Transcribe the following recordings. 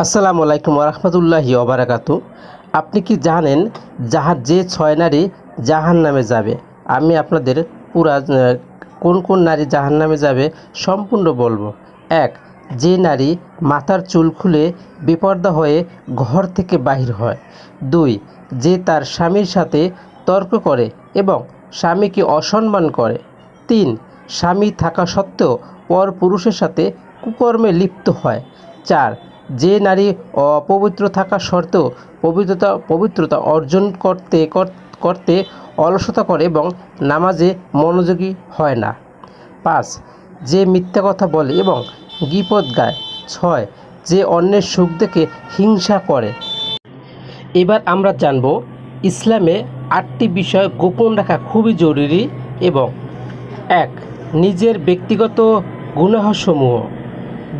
আসসালামু আলাইকুম রহমতুল্লাহি ওবরাকাতু আপনি কি জানেন যাহার যে ছয় নারী জাহান নামে যাবে? আমি আপনাদের পুরা কোন কোন নারী জাহান নামে যাবে সম্পূর্ণ বলব। এক, যে নারী মাথার চুল খুলে বিপর্দা হয়ে ঘর থেকে বাহির হয়। দুই, যে তার স্বামীর সাথে তর্ক করে এবং স্বামীকে অসম্মান করে। তিন, স্বামী থাকা সত্ত্বেও পর পুরুষের সাথে কুকর্মে লিপ্ত হয়। চার যে নারী অপবিত্র থাকা সত্ত্বেও পবিত্রতা পবিত্রতা অর্জন করতে করতে অলসতা করে এবং নামাজে মনোযোগী হয় না। পাঁচ, যে মিথ্যা কথা বলে এবং গিপদ গায়। ছয়, যে অন্যের সুখ দেখে হিংসা করে। এবার আমরা জানব ইসলামে আটটি বিষয় গোপন রাখা খুবই জরুরি এবং এক, নিজের ব্যক্তিগত গুনাহসমূহ।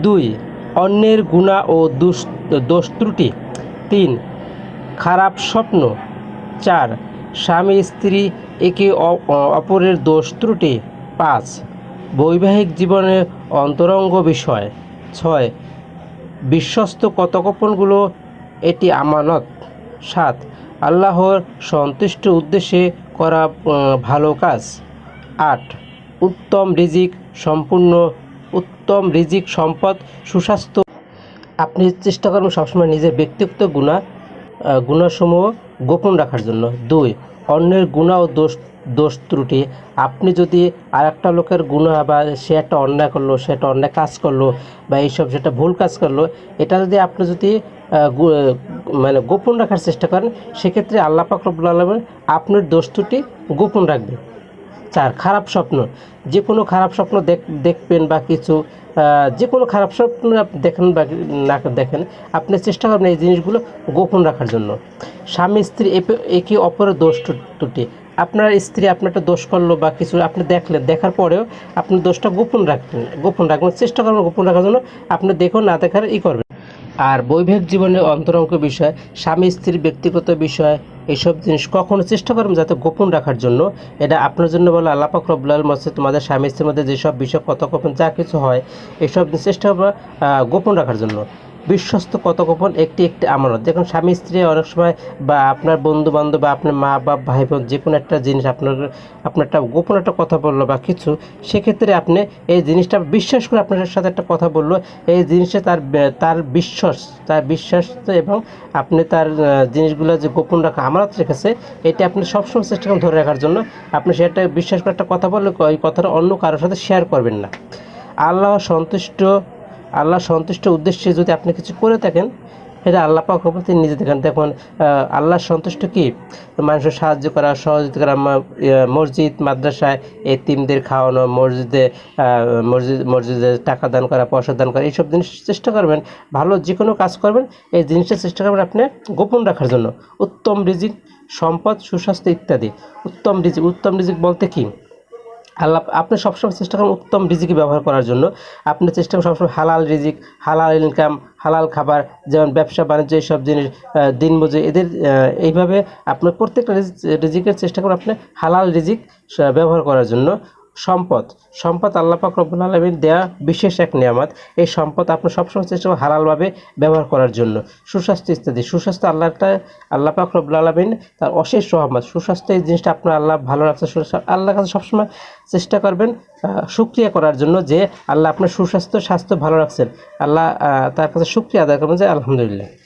দুই অন্যের গুণা ও দুষ ত্রুটি। তিন, খারাপ স্বপ্ন। চার, স্বামী, স্ত্রী, একে অপরের দোষ ত্রুটি। পাঁচ, বৈবাহিক জীবনের অন্তরঙ্গ বিষয়। ছয়, বিশ্বস্ত কথোপকথনগুলো, এটি আমানত। সাত, আল্লাহর সন্তুষ্ট উদ্দেশ্যে করা ভালো কাজ। আট, উত্তম রিজিক সম্পূর্ণ উত্তম রিজিক সম্পদ, সুস্বাস্থ্য। আপনি চেষ্টা করবেন সবসময় নিজের ব্যক্তিগত গুণা গুণাসমূহ গোপন রাখার জন্য। দুই, অন্যের গুণা ও দোষ দোষ ত্রুটি। আপনি যদি আর একটা লোকের গুণা বা সে একটা অন্যায় করল, সে একটা অন্যায় কাজ করল বা এইসব সেটা ভুল কাজ করল, এটা যদি আপনি যদি মানে গোপন রাখার চেষ্টা করেন, সেক্ষেত্রে আল্লাহ পাক আলমিন আপনার দোষ ত্রুটি গোপন রাখবে চার, খারাপ স্বপ্ন। যে কোনো খারাপ স্বপ্ন দেখ, দেখবেন বা কিছু যে কোনো খারাপ স্বপ্ন দেখেন বা না দেখেন, আপনি চেষ্টা করবেন এই জিনিসগুলো গোপন রাখার জন্য। স্বামী, স্ত্রী একে অপরের দোষ ত্রু- ত্রুটি আপনার স্ত্রী আপনার একটা দোষ করল বা কিছু আপনি দেখলেন, দেখার পরেও আপনি দোষটা গোপন রাখবেন গোপন রাখবেন, চেষ্টা করবেন গোপন রাখার জন্য। আপনি দেখুন, না দেখার ই করবেন। আর বৈবাহিক জীবনের অন্তরঙ্গ বিষয়, স্বামী, স্ত্রীর ব্যক্তিগত বিষয় এইসব জিনিস কখনো চেষ্টা করবেন যাতে গোপন রাখার জন্য। এটা আপনার জন্য বলে আল্লাপাক পাক মাসে তোমাদের স্বামী, স্ত্রীর মধ্যে যেসব বিষয় কত কখন যা কিছু হয়, এসব চেষ্টা গোপন রাখার জন্য। বিশ্বস্ত কথোপকথন একটি একটি আমানত। দেখুন, স্বামী, স্ত্রী অনেক সময় বা আপনার বন্ধু বান্ধব বা আপনার মা বা ভাই, বোন, যে কোনো একটা জিনিস আপনার আপনার একটা গোপন একটা কথা বলল বা কিছু, সেক্ষেত্রে আপনি এই জিনিসটা বিশ্বাস করে আপনার সাথে একটা কথা বলল, এই জিনিসে তার তার বিশ্বাস তার বিশ্বাস এবং আপনি তার জিনিসগুলো যে গোপন রাখা, আমানত রেখেছে, এটা আপনি সবসময় চেষ্টা ধরে রাখার জন্য। আপনি সেটা বিশ্বাস করে একটা কথা বললে, ওই কথাটা অন্য কারোর সাথে শেয়ার করবেন না। আল্লাহ সন্তুষ্ট আল্লাহ সন্তুষ্ট উদ্দেশ্যে যদি আপনি কিছু করে থাকেন সেটা আল্লাহ পাক তিনি নিজে দেখেন। দেখুন আহ, আল্লাহর সন্তুষ্ট কি? মানুষের সাহায্য করা সহযোগিতা করা মসজিদ মাদ্রাসায় এতিমদের খাওয়ানো মসজিদে মসজিদ মসজিদে টাকা দান করা পয়সা দান করা এইসব জিনিস চেষ্টা করবেন। ভালো যে কোনো কাজ করবেন এই জিনিসটা চেষ্টা করবেন আপনি গোপন রাখার জন্য। উত্তম রিজিক সম্পদ সুস্বাস্থ্য ইত্যাদি। উত্তম রিজিক উত্তম রিজিক বলতে কি? আল্লাহ আপনি সবসময় চেষ্টা করুন উত্তম রিজিক ব্যবহার করার জন্য। আপনি চেষ্টা করুন সবসময় হালাল রিজিক, হালাল ইনকাম হালাল খাবার, যেমন ব্যবসা, বাণিজ্য, এইসব জিনিস দিনমজুর এদের এইভাবে আপনার প্রত্যেকটা রিজিক- রিজিকের চেষ্টা করুন আপনি হালাল রিজিক ব্যবহার করার জন্য। সম্পদ। সম্পদ আল্লাহ পাক রব্বুল আলমীর দেয়া বিশেষ এক নিয়ামত। এই সম্পদ আপনি সবসময় চেষ্টা হালালভাবে ব্যবহার করার জন্য। সুস্বাস্থ্য ইত্যাদি। সুস্বাস্থ্য আল্লাহটা আল্লাহ পাক রব্বুল আলমিন তার অশেষ রহমত। সুস্বাস্থ্য এই জিনিসটা আপনার আল্লাহ ভালো রাখছে আল্লাহর কাছে সবসময় চেষ্টা করবেন আহ, শুক্রিয়া করার জন্য যে আল্লাহ আপনার সুস্বাস্থ্য স্বাস্থ্য ভালো রাখছেন। আল্লাহ তার কাছে শুক্রিয়া আদায় করবেন যে আলহামদুলিল্লাহ।